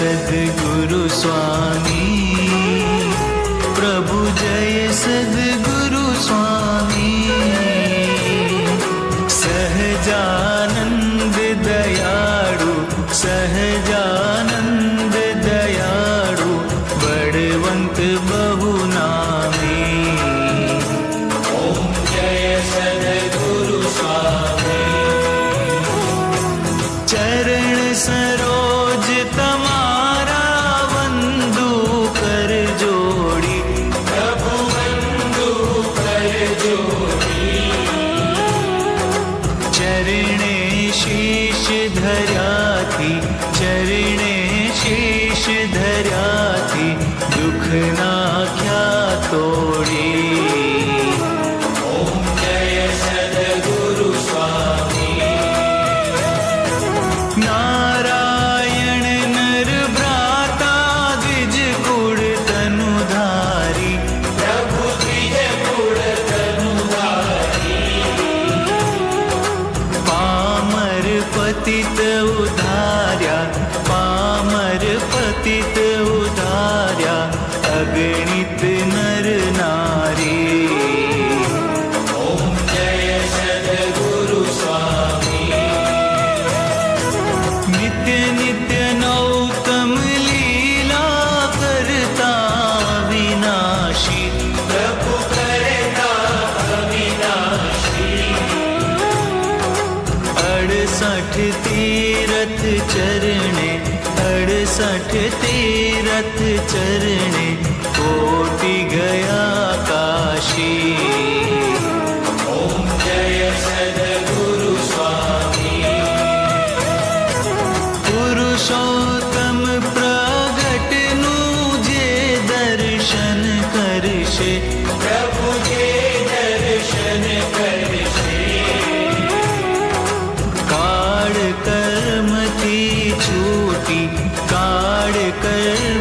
सद्गुरु स्वामी। प्रभु जय सद्गुरु स्वामी। सहजानंद दयाळु सहजानंद दयाळु बळवंत बहुनामी ओम जय सद्गुरु स्वामी। चरण धरा थी चरणे शीश धरा थी दुख ना क्या तो पतित उधार्या पामर पतित उधाऱ्या अगणित अड़सठ तीरथ चरणे अड़सठ तीरथ चरणे कोटि गया काशी। ओम जय सदगुरु स्वामी। पुरुषोत्तम प्रगट नु दर्शन करशे। प्रभु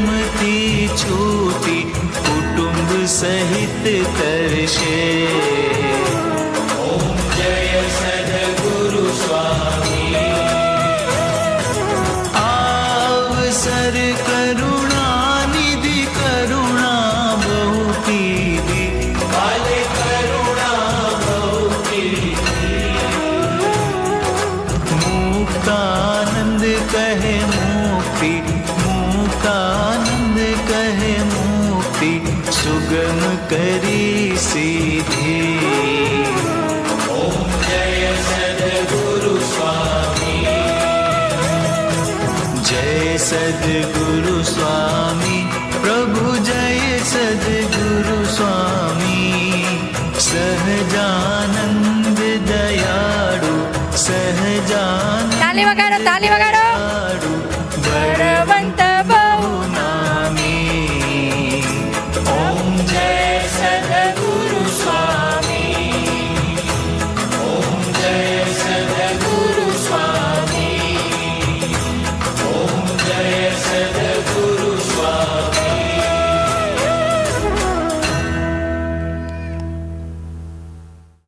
मती छोटी कुटुंब सहित तरशे ओम जय सदगुरु स्वामी। आवसर करुणा निधि करुणा बहुती काले करुणा बहुती मुक्तानंद कहे मोती मुक्तानंद कहे सुगम करी जय सदगुरु स्वामी। स्वामी प्रभु जय सदगुरु स्वामी। सहजानंद दयाड़ु सहजान ताली वगैरह ताली वगैरह